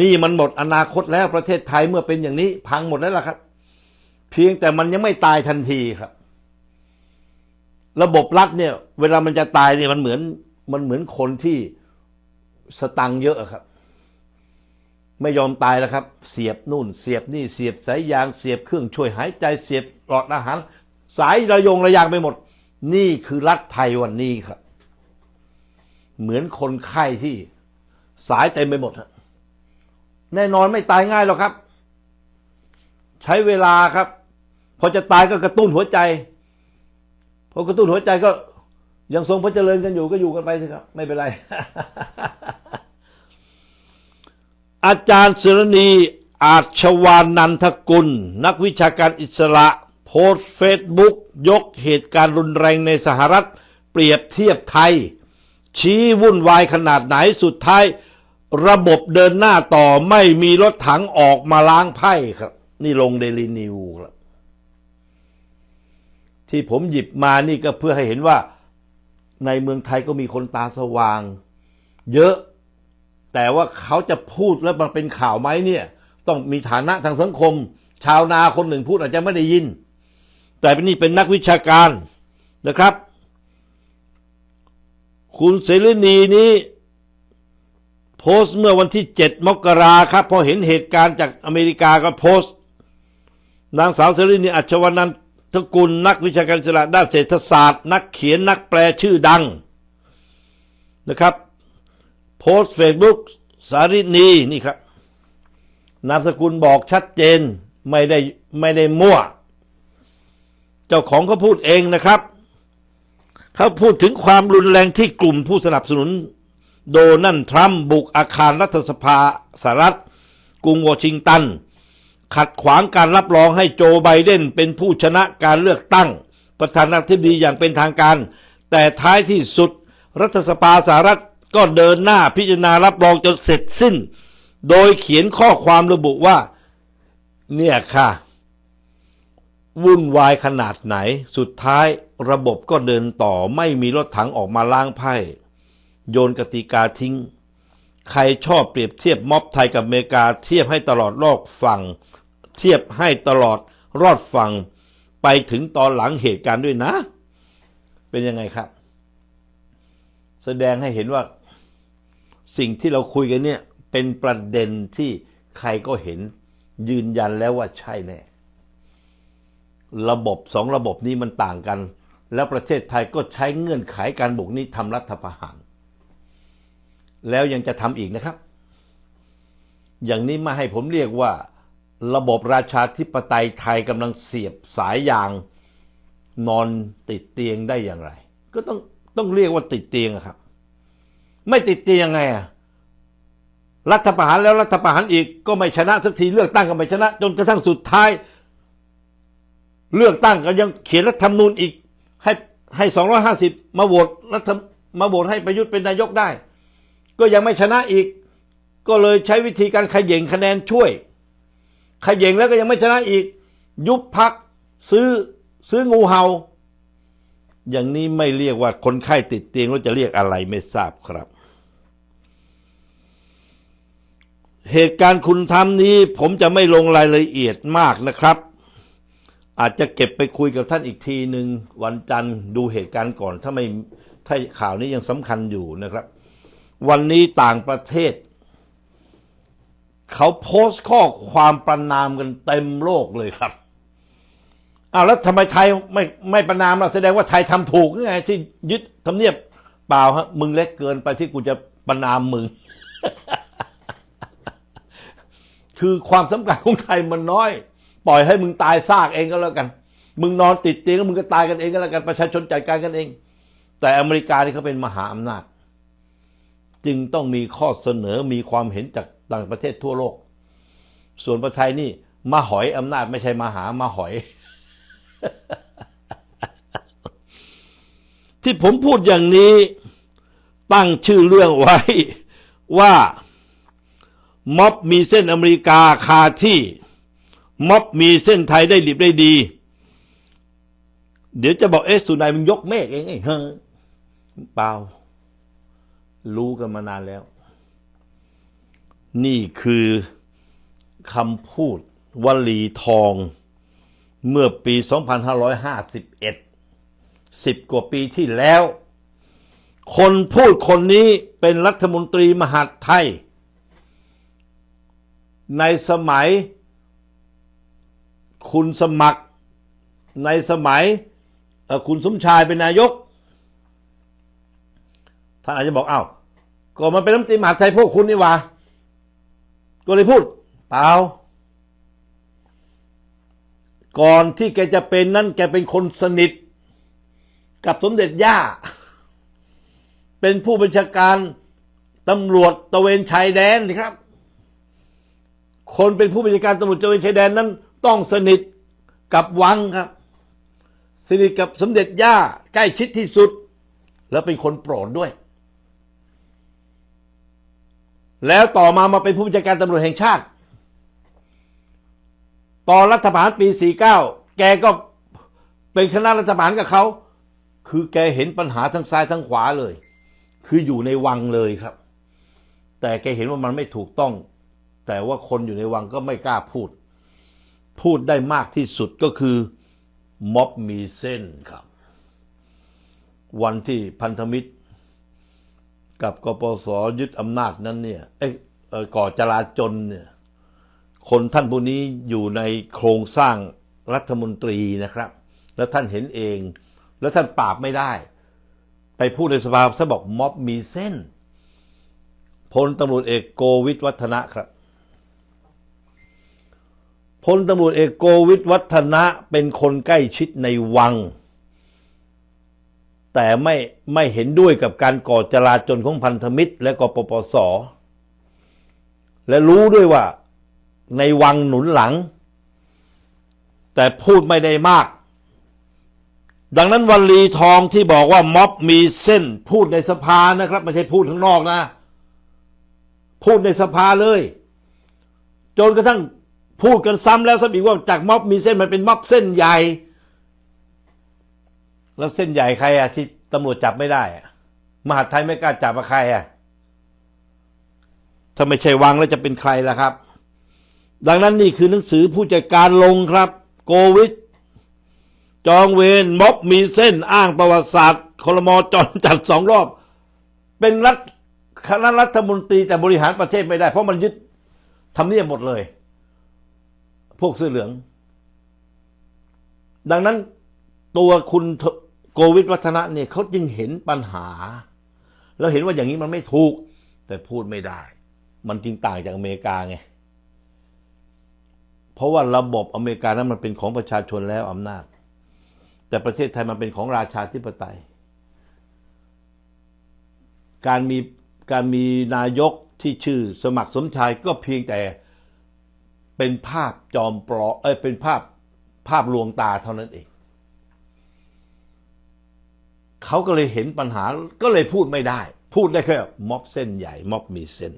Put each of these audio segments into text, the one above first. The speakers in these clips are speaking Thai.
นี่มันหมดอนาคตแล้วประเทศไทยเมื่อเป็นอย่างนี้ พังหมดแล้วล่ะครับ เพียงแต่มันยังไม่ตายทันทีครับ ระบบรัฐเนี่ย เวลามันจะตายเนี่ยมันเหมือน มันเหมือนคนที่สตังเยอะอะครับ ไม่ยอมตายแล้วครับ เสียบนู่น เสียบนี่เสียบสายยางเสียบเครื่องช่วยหายใจเสียบหลอดอาหาร สายระยงระยางไปหมด นี่คือรัฐไทยวันนี้ครับ เหมือนคนไข้ที่สายเต็มไปหมดฮะ แน่นอนไม่ตายง่ายหรอกครับ ใช้เวลาครับ พอจะตายก็กระตุ้นหัวใจ พอกระตุ้นหัวใจก็ ยังทรงพระเจริญกันอยู่ก็อยู่กันไปสิครับ ไม่เป็นไร อาจารย์สรณีอาชวานันทกุล นักวิชาการอิสระ โพสเฟซบุ๊กยกเหตุการณ์รุนแรงในสหรัฐ เปรียบเทียบไทย ชี้วุ่นวายขนาดไหนสุดท้าย ระบบเดินหน้าต่อไม่มีรถถังออกมาล้างไพ่ครับ นี่ลงเดลินิวครับ ที่ผมหยิบมานี่ก็เพื่อให้เห็นว่า ในเมืองไทยก็มีคนตาสว่าง เยอะ แต่ว่าเขาจะพูดแล้วมันเป็นข่าวไหมเนี่ย ต้องมีฐานะทางสังคม ชาวนาคนหนึ่งพูดอาจจะไม่ได้ยิน แต่เป็นนี่เป็นนักวิชาการนะครับ คุณเสรีนีนี้ โพสต์เมื่อวันที่ 7 มกราครับพอเห็นเหตุการณ์จากอเมริกาก็โพสต์ นางสาวเสรีนีอัชวนันทกุลนักวิชาการอิสระด้านเศรษฐศาสตร์ นักเขียนนักแปลชื่อดังนะครับโพสต์เฟซบุ๊กสารินีนี่ครับ นามสกุลบอกชัดเจนไม่ได้ไม่ได้มั่ว เจ้าของเขาพูดเองนะครับ เขาพูดถึงความรุนแรงที่กลุ่มผู้สนับสนุน โดนัลด์ทรัมป์บุกอาคารรัฐสภาสหรัฐ กรุงวอชิงตัน ขัดขวางการรับรองให้โจไบเดนเป็นผู้ชนะการเลือกตั้ง ประธานาธิบดีอย่างเป็นทางการ แต่ท้ายที่สุด รัฐสภาสหรัฐก็เดินหน้าพิจารณารับรองจนเสร็จสิ้น โดยเขียนข้อความระบุว่า เนี่ยค่ะ วุ่นวายขนาดไหน สุดท้ายระบบก็เดินต่อไม่มีรถถังออกมาล้างไพ่ โยนกติกาทิ้ง ใครชอบเปรียบเทียบม็อบไทยกับอเมริกาเทียบให้ตลอดรอดฝั่ง เทียบให้ตลอดรอดฝั่ง ไปถึงตอนหลังเหตุการณ์ด้วยนะ เป็นยังไงครับ แสดงให้เห็นว่าสิ่งที่เราคุยกันเนี่ย เป็นประเด็นที่ใครก็เห็นยืนยันแล้วว่าใช่แน่ระบบสองระบบนี้มันต่างกัน แล้วประเทศไทยก็ใช้เงื่อนไขการบุกนี้ทำรัฐประหาร แล้วยังจะทำอีกนะครับ อย่างนี้มาให้ผมเรียกว่า ระบบราชาธิปไตยไทยกำลังเสียบสายยางนอนติดเตียงได้อย่างไร ก็ต้องต้องเรียกว่าติดเตียงครับ ไม่ติดเตียงยังไงอะรัฐประหารแล้วรัฐประหารอีกก็ไม่ชนะสักทีเลือกตั้งก็ไม่ชนะ จนกระทั่งสุดท้าย เลือกตั้งก็ยังเขียนรัฐธรรมนูญอีก ให้ให้สองร้อยห้าสิบมาโหวตรัฐมาโหวตให้ประยุทธ์เป็นนายกได้ ก็ยังไม่ชนะอีก ก็เลยใช้วิธีการขย่งคะแนนช่วยขย่งแล้วก็ยังไม่ชนะอีก ยุบพักซื้อซื้องูเห่า อย่างนี้ไม่เรียกว่าคนไข้ติดเตียงแล้วจะเรียกอะไรไม่ทราบครับ เหตุการณ์คุณทำนี้ผมจะไม่ลงรายละเอียดมากนะครับ อาจจะเก็บไปคุยกับท่านอีกทีหนึ่งวันจันทร์ดูเหตุการณ์ก่อนถ้าไม่ถ้าข่าวนี้ยังสำคัญอยู่นะครับ วันนี้ต่างประเทศ เขาโพสต์ข้อความประนามกันเต็มโลกเลยครับอ้าวแล้วทำไมไทยไม่ไม่ประนามล่ะแสดงว่าไทยทำถูกไงที่ยึดทำเนียบเปล่าฮะมึงเล็กเกินไปที่กูจะประนามมึง คือความสำคัญของไทยมันน้อย ปล่อยให้มึงตายซากเองก็แล้วกัน มึงนอนติดเตียงแล้วมึงก็ตายกันเองก็แล้วกันประชาชนจัดการกันเอง แต่อเมริกานี่เขาเป็นมหาอำนาจ จึงต้องมีข้อเสนอมีความเห็นจากต่างประเทศทั่วโลก ส่วนประเทศไทยนี่มาหอยอำนาจไม่ใช่มาหามาหอย ที่ผมพูดอย่างนี้ ตั้งชื่อเรื่องไว้ว่าม็อบมีเส้นอเมริกาคาที่ม็อบมีเส้นไทยได้ดิบได้ดี เดี๋ยวจะบอกเอ๊ะสุนัยมึงยกเมฆเองไอ้เฮ้อเปล่า รู้กันมานานแล้ว นี่คือคำพูดวลีทอง เมื่อปี 2551 10 กว่าปีที่แล้ว คนพูดคนนี้เป็นรัฐมนตรีมหาดไทย ในสมัยคุณสมัครในสมัยคุณสมชายเป็นนายก ท่านอาจจะบอกอ้าวก็มันเป็นรัฐมนตรีมหาดไทยพวกคุณนี่หว่าก็เลยพูดเปล่าก่อนที่แกจะเป็นนั้นแกเป็นคนสนิท กับสมเด็จย่า เป็นผู้บัญชาการตำรวจตะเวนชายแดนนะครับ คนเป็นผู้บัญชาการตำรวจตะเวนชายแดนนั้น ต้องสนิทกับวังครับ สนิทกับสมเด็จย่าใกล้ชิดที่สุด แล้วเป็นคนโปรดด้วย แล้วต่อมามาเป็นผู้บัญชาการตำรวจแห่งชาติ ตอนรัฐประหารปี 49 แกก็เป็นคณะรัฐประหารกับเขา คือแกเห็นปัญหาทั้งซ้ายทั้งขวาเลย คืออยู่ในวังเลยครับ แต่แกเห็นว่ามันไม่ถูกต้อง แต่ว่าคนอยู่ในวังก็ไม่กล้าพูด พูดได้มากที่สุดก็คือม็อบมีเส้นครับ วันที่พันธมิตร กับกปสยึดอำนาจนั้นเนี่ยเออก่อจราจนเนี่ยคนท่านผู้นี้อยู่ในโครงสร้างรัฐมนตรีนะครับ แล้วท่านเห็นเอง แล้วท่านปราบไม่ได้ ไปพูดในสภาท่านบอกม็อบมีเส้นพลตำรวจเอกโกวิทวัฒนะครับพลตำรวจเอกโกวิทวัฒนะเป็นคนใกล้ชิดในวัง แต่ไม่ไม่เห็นด้วยกับการก่อจราจนของพันธมิตร และกปปส และรู้ด้วยว่าในวังหนุนหลัง แต่พูดไม่ได้มาก ดังนั้นวันลีทองที่บอกว่าม็อบมีเส้นพูดในสภานะครับ ไม่ใช่พูดข้างนอกนะ พูดในสภาเลย จนกระทั่งพูดกันซ้ำแล้วซ้ำอีกว่าจากม็อบมีเส้นมันเป็นม็อบเส้นใหญ่ แล้วเส้นใหญ่ใครอะที่ตำรวจจับไม่ได้อะมหาดไทยไม่กล้าจับมาใครอะถ้าไม่ใช่วังแล้วจะเป็นใครล่ะครับ ดังนั้นนี่คือหนังสือผู้จัดการลงครับ โกวิทจองเวรม็อบมีเส้นอ้างประวัติศาสตร์คลมอจอนจัดสองรอบ เป็นรัฐคณะรัฐมนตรีแต่บริหารประเทศไม่ได้ เพราะมันยึดทำเนียบหมดเลย พวกเสื้อเหลือง ดังนั้นตัวคุณ โกวิทวัฒนะเนี่ยเขาจึงเห็นปัญหา แล้วเห็นว่าอย่างนี้มันไม่ถูก แต่พูดไม่ได้ มันจึงต่างจากอเมริกาไงเพราะว่าระบบอเมริกานั้นมันเป็นของประชาชนแล้วอำนาจ แต่ประเทศไทยมันเป็นของราชาธิปไตย การมีการมีนายกที่ชื่อสมัครสมชายก็เพียงแต่เป็นภาพจอมปลอเอ้ยเป็นภาพภาพลวงตาเท่านั้นเอง เขาก็เลยเห็นปัญหาก็เลยพูดไม่ได้ พูดได้แค่ม็อบเส้นใหญ่ ม็อบมีเส้น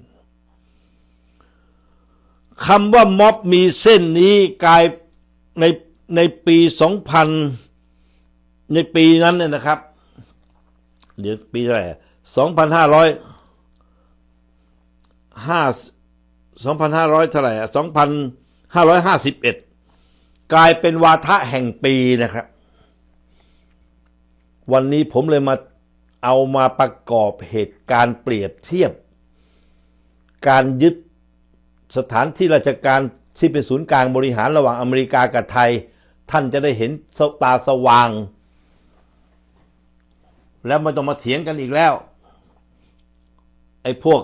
คำว่าม็อบมีเส้นนี้กลายในในปีสองพันในปีนั้นเนี่ยนะครับ เดี๋ยวปีเท่าไหร่สองพันห้าร้อยห้าสองพันห้าร้อยเท่าไหร่สองพันห้าร้อยห้าสิบเอ็ดกลายเป็นวาทะแห่งปีนะครับ วันนี้ผมเลยมาเอามาประกอบเหตุการณ์เปรียบเทียบ การยึดสถานที่ราชการที่เป็นศูนย์กลางบริหารระหว่างอเมริกากับไทย ท่านจะได้เห็นตาสว่าง แล้วไม่ต้องมาเถียงกันอีกแล้ว ไอ้พวก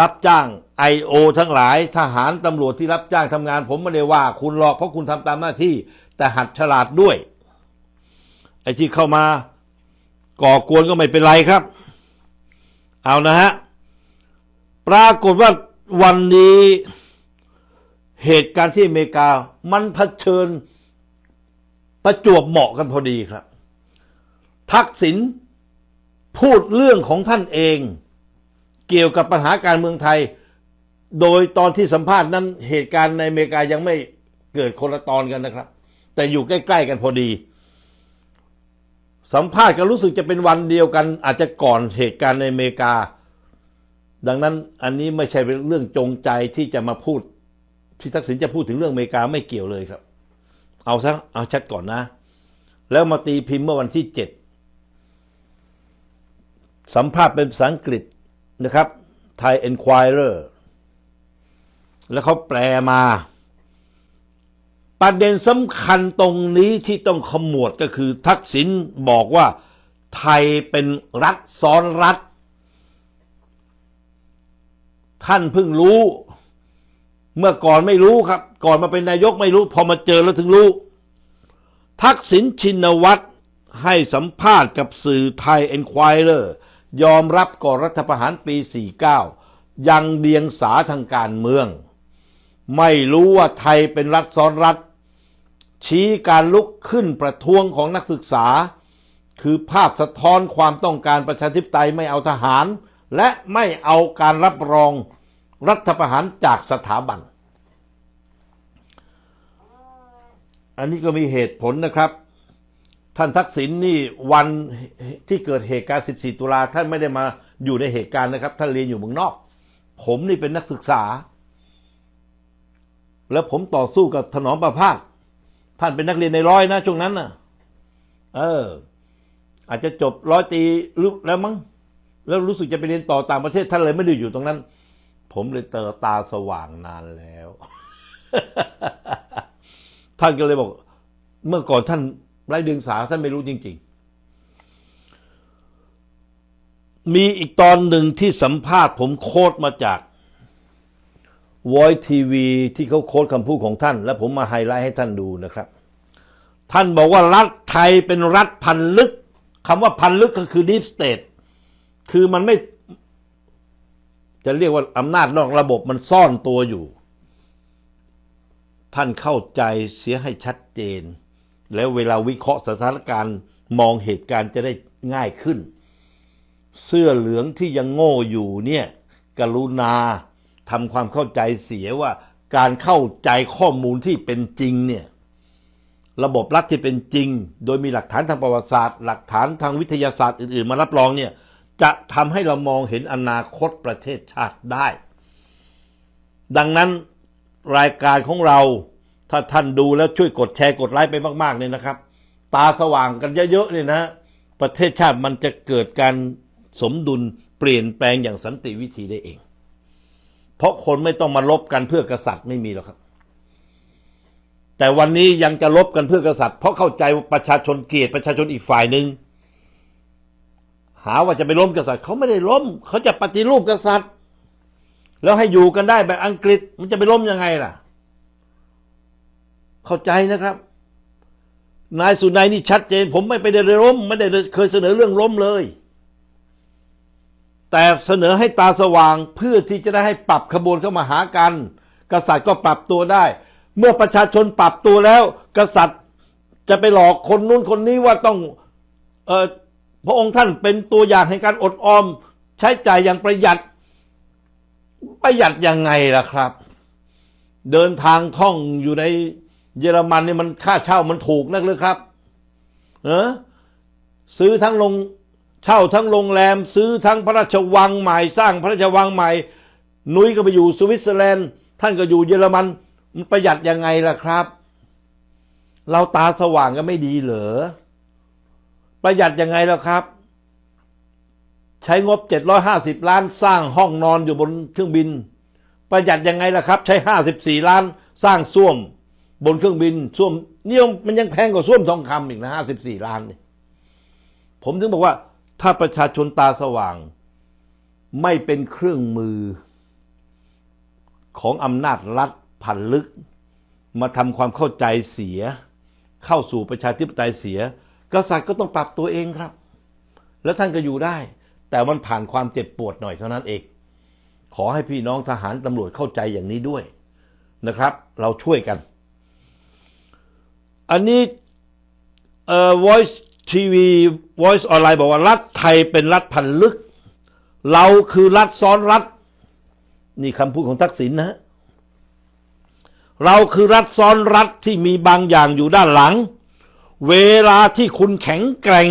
รับจ้างไอโอทั้งหลาย ทหารตำรวจที่รับจ้างทำงาน ผมไม่ได้ว่าคุณหรอกเพราะคุณทำตามหน้าที่ แต่หัดฉลาดด้วย อ้ที่เข้ามาก่อกวนก็ไม่เป็นไรครับ เอานะฮะ ปรากฏว่าวันนี้เหตุการณ์ที่อเมริกา มันเผชิญประจวบเหมาะกันพอดีครับ ทักษิณพูดเรื่องของท่านเอง เกี่ยวกับปัญหาการเมืองไทย โดยตอนที่สัมภาษณ์นั้นเหตุการณ์ในอเมริกายังไม่เกิดคนละตอนกันนะครับ แต่อยู่ใกล้ ๆ กันพอดี สัมภาษณ์ก็รู้สึกจะเป็นวันเดียวกัน อาจจะก่อนเหตุการณ์ในอเมริกา ดังนั้นอันนี้ไม่ใช่เป็นเรื่องจงใจที่จะมาพูด ที่ทักษิณจะพูดถึงเรื่องอเมริกาไม่เกี่ยวเลยครับ เอาซะเอาชัดก่อนนะ แล้วมาตีพิมพ์เมื่อวันที่เจ็ดสัมภาษณ์เป็นภาษาอังกฤษนะครับ Thai Enquirer แล้วเขาแปลมา ประเด็นสำคัญตรงนี้ที่ต้องขมวดก็คือทักษิณบอกว่าไทยเป็นรัฐซ้อนรัฐ ท่านเพิ่งรู้ เมื่อก่อนไม่รู้ครับ ก่อนมาเป็นนายกไม่รู้ พอมาเจอแล้วถึงรู้ ทักษิณชินวัตรให้สัมภาษณ์กับสื่อไทย Enquirer ยอมรับก่อรัฐประหารปี 49 ยังเดียงสาทางการเมือง ไม่รู้ว่าไทยเป็นรัฐซ้อนรัฐ ชี้การลุกขึ้นประท้วงของนักศึกษา คือภาพสะท้อนความต้องการประชาธิปไตยไม่เอาทหาร และไม่เอาการรับรองรัฐประหารจากสถาบัน อันนี้ก็มีเหตุผลนะครับ ท่านทักษิณนี่วันที่เกิดเหตุการณ์ 14 ตุลาท่านไม่ได้มาอยู่ในเหตุการณ์นะครับ ท่านเรียนอยู่เมืองนอก ผมนี่เป็นนักศึกษา แล้วผมต่อสู้กับถนอมประพาส ท่านเป็นนักเรียนในร้อยนะช่วงนั้นน่ะเออ อาจจะจบร้อยตีรือแล้วมั้งแล้วรู้สึกจะไปเรียนต่อต่างประเทศท่านเลยไม่ได้อยู่ตรงนั้น ผมเลยเตอตาสว่างนานแล้ว ท่านก็เลยบอก เมื่อก่อนท่านไร้เดียงสาท่านไม่รู้จริง ๆ มีอีกตอนหนึ่งที่สัมภาษณ์ผมโค้ดมาจาก Voice TV ที่เขาโค้ดคำพูดของท่าน และผมมาไฮไลท์ให้ท่านดูนะครับ ท่านบอกว่ารัฐไทยเป็นรัฐพันลึกคำว่าพันลึกก็คือ Deep State คือมันไม่ จะเรียกว่าอำนาจนอกระบบมันซ่อนตัวอยู่ ท่านเข้าใจเสียให้ชัดเจน แล้วเวลาวิเคราะห์สถานการณ์มองเหตุการณ์จะได้ง่ายขึ้น เสื้อเหลืองที่ยังโง่อยู่เนี่ย กรุณา ทำความเข้าใจเสียว่าการเข้าใจข้อมูลที่เป็นจริงเนี่ยระบบรัฐที่เป็นจริง โดยมีหลักฐานทางประวัติศาสตร์ หลักฐานทางวิทยาศาสตร์อื่น ๆ มารับรองเนี่ยจะทำให้เรามองเห็นอนาคตประเทศชาติได้ ดังนั้นรายการของเราถ้าท่านดูแล้วช่วยกดแชร์กดไลค์ไปมากๆเนี่ยนะครับ ตาสว่างกันเยอะๆเนี่ยนะ ประเทศชาติมันจะเกิดการสมดุลเปลี่ยนแปลงอย่างสันติวิธีได้เอง เพราะคนไม่ต้องมาลบกันเพื่อกษัตริย์ไม่มีหรอกครับ แต่วันนี้ยังจะลบกันเพื่อกษัตริย์ เพราะเข้าใจประชาชนเกลียดประชาชนอีกฝ่ายหนึ่งหาว่าจะไปล้มกษัตริย์เขาไม่ได้ล้มเขาจะปฏิรูปกษัตริย์ แล้วให้อยู่กันได้แบบอังกฤษมันจะไปล้มยังไงล่ะ เข้าใจนะครับ นายสุนัยนี่ชัดเจน ผมไม่ไปได้ล้ม ไม่ได้เคยเสนอเรื่องล้มเลย แต่เสนอให้ตาสว่างเพื่อที่จะได้ให้ปรับขบวนเข้ามาหากัน กษัตริย์ก็ปรับตัวได้ เมื่อประชาชนปรับตัวแล้ว กษัตริย์จะไปหลอกคนนู้นคนนี้ว่าต้องเออพระองค์ท่านเป็นตัวอย่างให้การอดออม ใช้จ่ายอย่างประหยัด ประหยัดยังไงล่ะครับ เดินทางท่องอยู่ในเยอรมันนี่มันค่าเช่ามันถูกนักเลยครับ เออซื้อทั้งลง เช่าทั้งโรงแรมซื้อทั้งพระราชวังใหม่ สร้างพระราชวังใหม่ นุ้ยก็ไปอยู่สวิตเซอร์แลนด์ ท่านก็อยู่เยอรมัน มันประหยัดยังไงล่ะครับ เราตาสว่างก็ไม่ดีเหรอ ประหยัดยังไงล่ะครับ ใช้งบ 750 ล้านสร้างห้องนอนอยู่บนเครื่องบิน ประหยัดยังไงล่ะครับ ใช้ 54 ล้านสร้างส้วมบนเครื่องบินส้วมเนี่ยมันยังแพงกว่าส้วมทองคำอีกนะ 54 ล้านเนี่ยผมถึงบอกว่า ถ้าประชาชนตาสว่าง ไม่เป็นเครื่องมือ ของอำนาจรัฐพันลึก มาทำความเข้าใจเสีย เข้าสู่ประชาธิปไตยเสีย กษัตริย์ก็ต้องปรับตัวเองครับ แล้วท่านก็อยู่ได้ แต่มันผ่านความเจ็บปวดหน่อยเท่านั้นเอง ขอให้พี่น้องทหารตำรวจเข้าใจอย่างนี้ด้วยนะครับ เราช่วยกัน อันนี้เอ่อ voice TV voice ออนไลน์บอกว่ารัฐไทยเป็นรัฐพันลึก เราคือรัฐซ้อนรัฐ นี่คำพูดของทักษิณนะฮะเราคือรัฐซ้อนรัฐที่มีบางอย่างอยู่ด้านหลัง เวลาที่คุณแข็งแกร่ง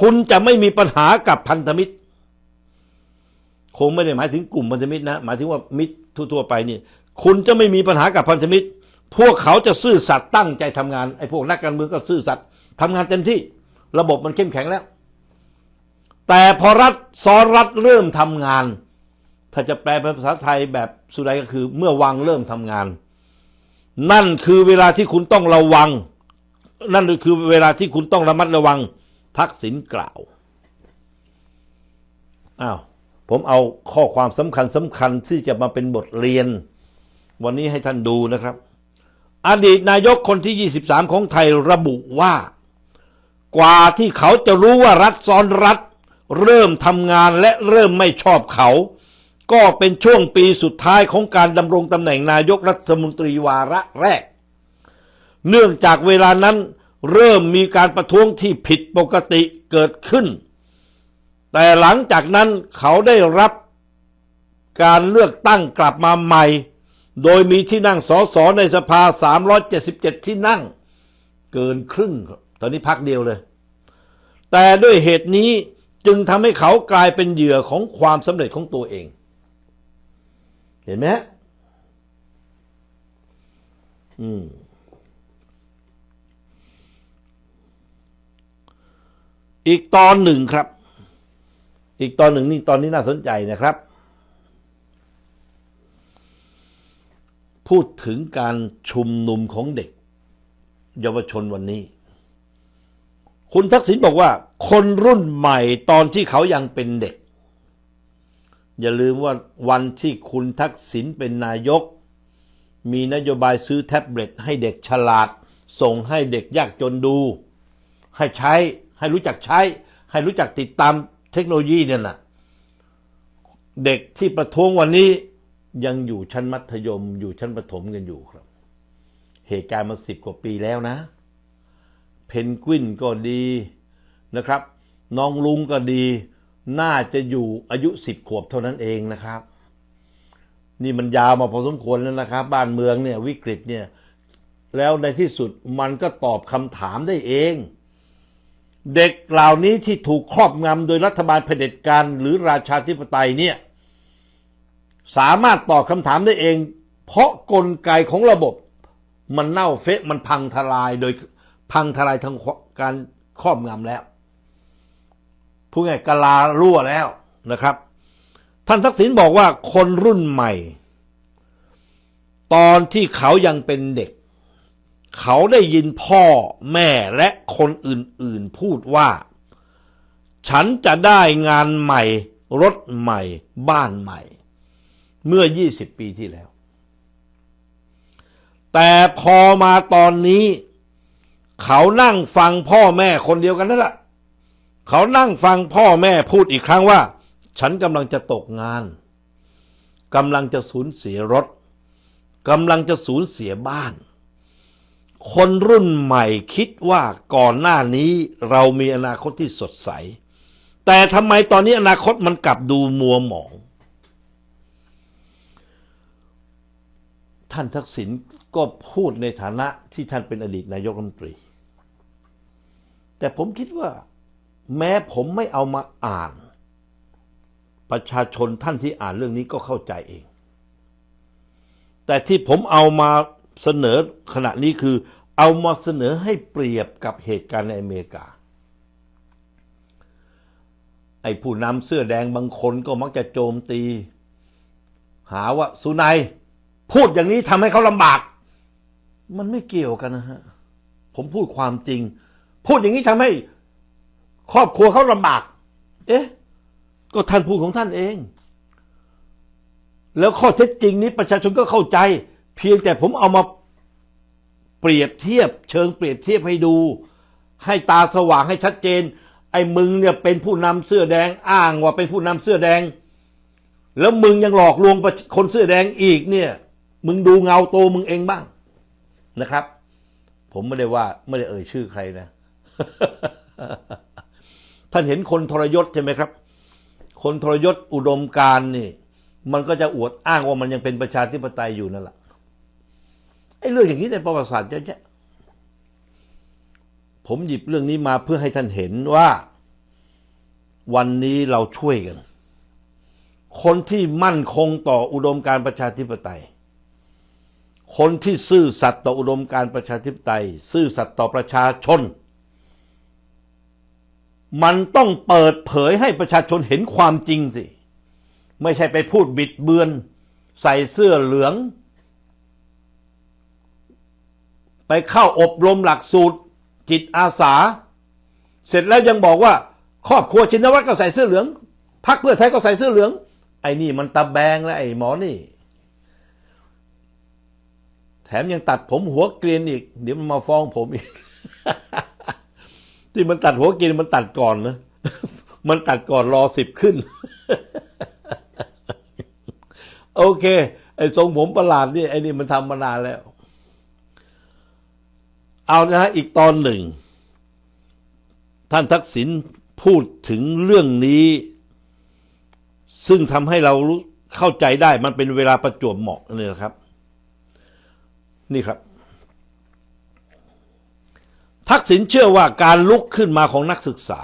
คุณจะไม่มีปัญหากับพันธมิตร คงไม่ได้หมายถึงกลุ่มพันธมิตรนะ หมายถึงว่ามิตรทั่วๆไปนี่ คุณจะไม่มีปัญหากับพันธมิตร พวกเขาจะซื่อสัตย์ตั้งใจทำงานไอ้พวกนักการเมืองก็ซื่อสัตย์ทำงานเต็มที่ ระบบมันเข้มแข็งแล้ว แต่พอรัฐซ้อนรัฐเริ่มทำงาน ถ้าจะแปลเป็นภาษาไทยแบบสุดท้ายก็คือ เมื่อวังเริ่มทำงาน นั่นคือเวลาที่คุณต้องระวัง นั่นคือเวลาที่คุณต้องระมัดระวัง ทักษิณกล่าวอ้าวผมเอาข้อความสำคัญสำคัญที่จะมาเป็นบทเรียน วันนี้ให้ท่านดูนะครับ อดีตนายกคนที่ 23 ของไทยระบุว่า กว่าที่เขาจะรู้ว่ารัฐซ้อนรัฐ เริ่มทำงานและเริ่มไม่ชอบเขา ก็เป็นช่วงปีสุดท้ายของการดำรงตำแหน่งนายกรัฐมนตรีวาระแรก เนื่องจากเวลานั้นเริ่มมีการประท้วงที่ผิดปกติเกิดขึ้น แต่หลังจากนั้นเขาได้รับการเลือกตั้งกลับมาใหม่ โดยมีที่นั่งสสในสภา 377 ที่นั่ง เกินครึ่งครับ อนนี้พักเดียวเลย แต่ด้วยเหตุนี้จึงทำให้เขากลายเป็นเหยื่อของความสำเร็จของตัวเอง เห็นไหมฮะอืมอีกตอนหนึ่งครับ อีกตอนหนึ่งนี่ตอนนี้น่าสนใจนะครับ พูดถึงการชุมนุมของเด็ก เยาวชนวันนี้ คุณทักษิณบอกว่า คนรุ่นใหม่ตอนที่เขายังเป็นเด็ก อย่าลืมว่าวันที่คุณทักษิณเป็นนายก มีนโยบายซื้อแท็บเล็ตให้เด็กฉลาด ส่งให้เด็กยากจนดู ให้ใช้ ให้รู้จักใช้ ให้รู้จักติดตามเทคโนโลยีเนี่ยนะเด็กที่ประท้วงวันนี้ยังอยู่ชั้นมัธยม อยู่ชั้นประถมกันอยู่ครับ เหตุการณ์มาสิบกว่าปีแล้วนะ เพนกวินก็ดีนะครับ น้องลุงก็ดี น่าจะอยู่อายุสิบขวบเท่านั้นเองนะครับ นี่มันยาวมาพอสมควรแล้วนะครับ บ้านเมืองเนี่ยวิกฤตเนี่ย แล้วในที่สุดมันก็ตอบคำถามได้เอง เด็กเหล่านี้ที่ถูกครอบงำโดยรัฐบาลเผด็จการหรือราชาธิปไตยเนี่ยสามารถตอบคำถามได้เอง เพราะกลไกของระบบมันเน่าเฟะมันพังทลายโดย พังทลายทางการครอบงำแล้วพูดง่ายกลารั่วแล้วนะครับ ท่านทักษิณบอกว่าคนรุ่นใหม่ ตอนที่เขายังเป็นเด็ก เขาได้ยินพ่อแม่และคนอื่นๆพูดว่า ฉันจะได้งานใหม่ รถใหม่ บ้านใหม่ เมื่อ 20 ปีที่แล้ว แต่พอมาตอนนี้ เขานั่งฟังพ่อแม่คนเดียวกันนั่นแหละเขานั่งฟังพ่อแม่พูดอีกครั้งว่า ฉันกำลังจะตกงานกำลังจะสูญเสียรถกำลังจะสูญเสียบ้าน คนรุ่นใหม่คิดว่าก่อนหน้านี้เรามีอนาคตที่สดใส แต่ทำไมตอนนี้อนาคตมันกลับดูมัวหมอง ท่านทักษิณก็พูดในฐานะที่ท่านเป็นอดีตนายกรัฐมนตรี แต่ผมคิดว่า แม้ผมไม่เอามาอ่าน ประชาชนท่านที่อ่านเรื่องนี้ก็เข้าใจเอง แต่ที่ผมเอามาเสนอขณะนี้คือ เอามาเสนอให้เปรียบกับเหตุการณ์ในอเมริกา ไอ้ผู้นำเสื้อแดงบางคนก็มักจะโจมตี หาว่าสุนัยพูดอย่างนี้ทำให้เขาลำบาก มันไม่เกี่ยวกันนะฮะ ผมพูดความจริง พูดอย่างนี้ทำให้ครอบครัวเขาลำบาก เอ๊ะ ก็ท่านพูดของท่านเอง แล้วข้อเท็จจริงนี้ประชาชนก็เข้าใจ เพียงแต่ผมเอามาเปรียบเทียบ เชิงเปรียบเทียบให้ดู ให้ตาสว่างให้ชัดเจน ไอ้มึงเนี่ยเป็นผู้นำเสื้อแดง อ้างว่าเป็นผู้นำเสื้อแดง แล้วมึงยังหลอกลวงคนเสื้อแดงอีกเนี่ย มึงดูเงาโตมึงเองบ้างนะครับ ผมไม่ได้ว่าไม่ได้เอ่ยชื่อใครนะ ท่านเห็นคนทรยศใช่ไหมครับ คนทรยศอุดมการณ์นี่ มันก็จะอวดอ้างว่ามันยังเป็นประชาธิปไตยอยู่นั่นแหละไอ้เรื่องอย่างนี้ในประวัติศาสตร์เยอะแยะผมหยิบเรื่องนี้มาเพื่อให้ท่านเห็นว่า วันนี้เราช่วยกัน คนที่มั่นคงต่ออุดมการประชาธิปไตย คนที่ซื่อสัตย์ต่ออุดมการประชาธิปไตย ซื่อสัตย์ต่อประชาชน มันต้องเปิดเผยให้ประชาชนเห็นความจริงสิ ไม่ใช่ไปพูดบิดเบือน ใส่เสื้อเหลือง ไปเข้าอบรมหลักสูตร จิตอาสา เสร็จแล้วยังบอกว่า ครอบครัวชินวัตรก็ใส่เสื้อเหลืองพรรคเพื่อไทยก็ใส่เสื้อเหลือง ไอ้นี่มันตาแบงแล้วไอ้หมอนี่ แถมยังตัดผมหัวเกรียนอีก เดี๋ยวมันมาฟ้องผมอีก ที่มันตัดหัวกรียนมันตัดก่อนนะ มันตัดก่อนรอสิบขึ้น โอเค ไอ้ทรงผมประหลาดนี่ไอ้นี่มันทำมานานแล้ว เอานะฮะอีกตอนหนึ่ง ท่านทักษิณพูดถึงเรื่องนี้ ซึ่งทำให้เรารู้เข้าใจได้มันเป็นเวลาประจวบเหมาะนี่นะครับ นี่ครับ ทักษิณเชื่อว่าการลุกขึ้นมาของนักศึกษา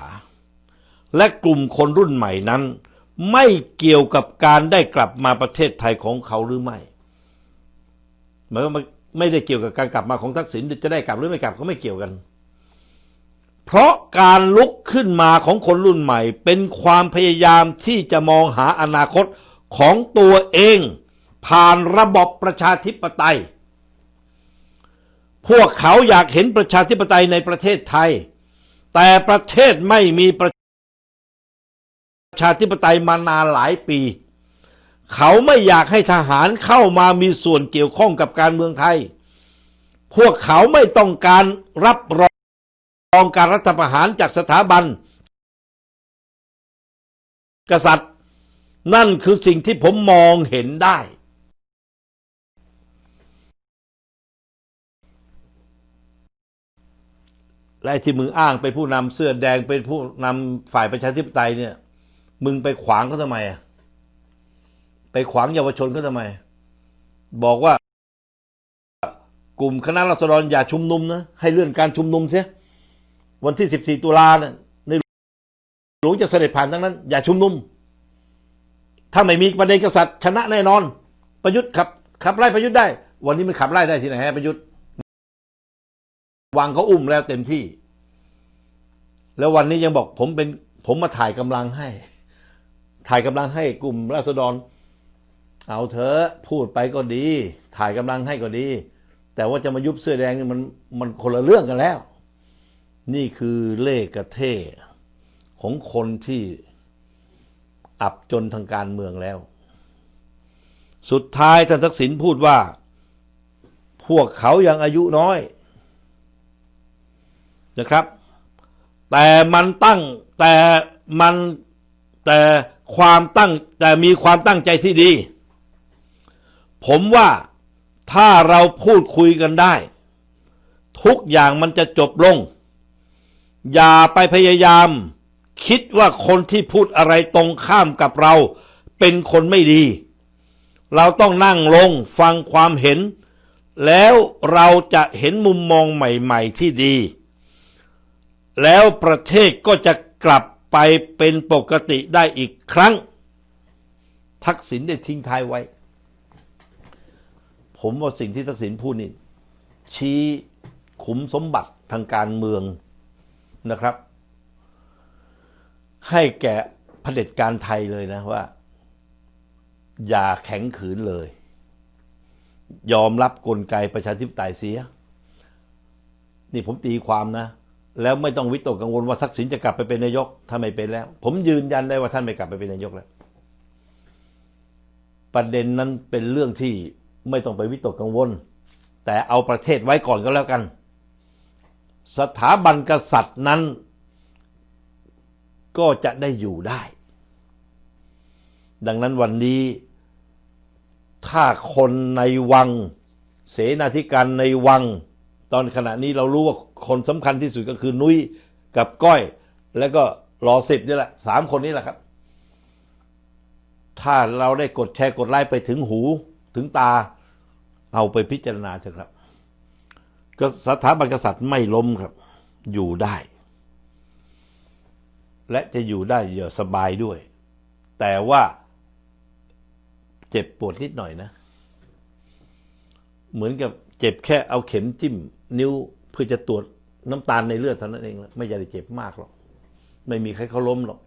และกลุ่มคนรุ่นใหม่นั้น ไม่เกี่ยวกับการได้กลับมาประเทศไทยของเขาหรือไม่หมายว่ามันไม่ได้เกี่ยวกับการกลับมาของทักษิณจะได้กลับหรือไม่กลับก็ไม่เกี่ยวกัน เพราะการลุกขึ้นมาของคนรุ่นใหม่ เป็นความพยายามที่จะมองหาอนาคตของตัวเอง ผ่านระบบประชาธิปไตย พวกเขาอยากเห็นประชาธิปไตยในประเทศไทย แต่ประเทศไม่มีประชาธิปไตยมานานหลายปี เขาไม่อยากให้ทหารเข้ามามีส่วนเกี่ยวข้องกับการเมืองไทย พวกเขาไม่ต้องการรับรองการรัฐประหารจากสถาบัน กษัตริย์ นั่นคือสิ่งที่ผมมองเห็นได้ และที่มึงอ้างเป็นผู้นำเสื้อแดงเป็นผู้นำฝ่ายประชาธิปไตยเนี่ย มึงไปขวางเขาทำไมอะไปขวางเยาวชนเขาทำไม บอกว่ากลุ่มคณะรัษฎรอย่าชุมนุมนะให้เลื่อนการชุมนุมเสียวันที่ 14 ตุลาเนี่ยในหลวงจะเสด็จผ่านทั้งนั้น อย่าชุมนุม ถ้าไม่มีประเด็นกษัตริย์ชนะแน่นอน ประยุทธ์ขับขับไล่ประยุทธ์ได้ วันนี้มันขับไล่ได้ที่ไหนฮะประยุทธ์ วางเขาอุ้มแล้วเต็มที่ แล้ววันนี้ยังบอกผมเป็นผมมาถ่ายกำลังให้ ถ่ายกำลังให้กลุ่มราษฎร เอาเถอะพูดไปก็ดี ถ่ายกำลังให้ก็ดี แต่ว่าจะมายุบเสื้อแดงนี่มันมันคนละเรื่องกันแล้ว นี่คือเล่กระเท่ของคนที่อับจนทางการเมืองแล้ว สุดท้ายท่านทักษิณพูดว่า พวกเขายังอายุน้อย นะครับ แต่มันตั้งแต่มันแต่ความตั้งแต่มีความตั้งใจที่ดี ผมว่าถ้าเราพูดคุยกันได้ ทุกอย่างมันจะจบลง อย่าไปพยายาม คิดว่าคนที่พูดอะไรตรงข้ามกับเรา เป็นคนไม่ดี เราต้องนั่งลงฟังความเห็น แล้วเราจะเห็นมุมมองใหม่ ๆ ที่ดี แล้วประเทศก็จะกลับไปเป็นปกติได้อีกครั้ง ทักษิณได้ทิ้งท้ายไว้ ผมว่าสิ่งที่ทักษิณพูดนี่ชี้ขุมสมบัติทางการเมืองนะครับ ให้แก่เผด็จการไทยเลยนะว่า อย่าแข็งขืนเลย ยอมรับกลไกประชาธิปไตยเสีย นี่ผมตีความนะ แล้วไม่ต้องวิตกกังวลว่าทักษิณจะกลับไปเป็นนายกถ้าไม่เป็นแล้ว ผมยืนยันได้ว่าท่านไม่กลับไปเป็นนายกแล้ว ประเด็นนั้นเป็นเรื่องที่ไม่ต้องไปวิตกกังวล แต่เอาประเทศไว้ก่อนก็แล้วกัน สถาบันกษัตริย์นั้น ก็จะได้อยู่ได้ ดังนั้นวันนี้ถ้าคนในวัง เสนาธิการในวัง ตอนขณะนี้เรารู้ว่าคนสำคัญที่สุดก็คือนุ้ยกับก้อย แล้วก็รอสิบนี่แหละสามคนนี้แหละครับ ถ้าเราได้กดแชร์กดไลค์ไปถึงหูถึงตา เอาไปพิจารณาเถอะครับก็สถาบันกษัตริย์ไม่ล้มครับ อยู่ได้ และจะอยู่ได้อย่างสบายด้วย แต่ว่าเจ็บปวดนิดหน่อยนะ เหมือนกับเจ็บแค่เอาเข็มจิ้ม นิ้วเพื่อจะตรวจน้ำตาลในเลือดเท่านั้นเองนะไม่ใช่ได้เจ็บมากหรอก ไม่มีใครเขาล้มหรอก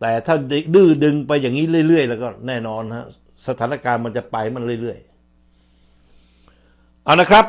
แต่ถ้าดื้อดึงไปอย่างนี้เรื่อยๆ แล้วก็แน่นอนฮะสถานการณ์มันจะไปมันเรื่อยๆ เอานะครับ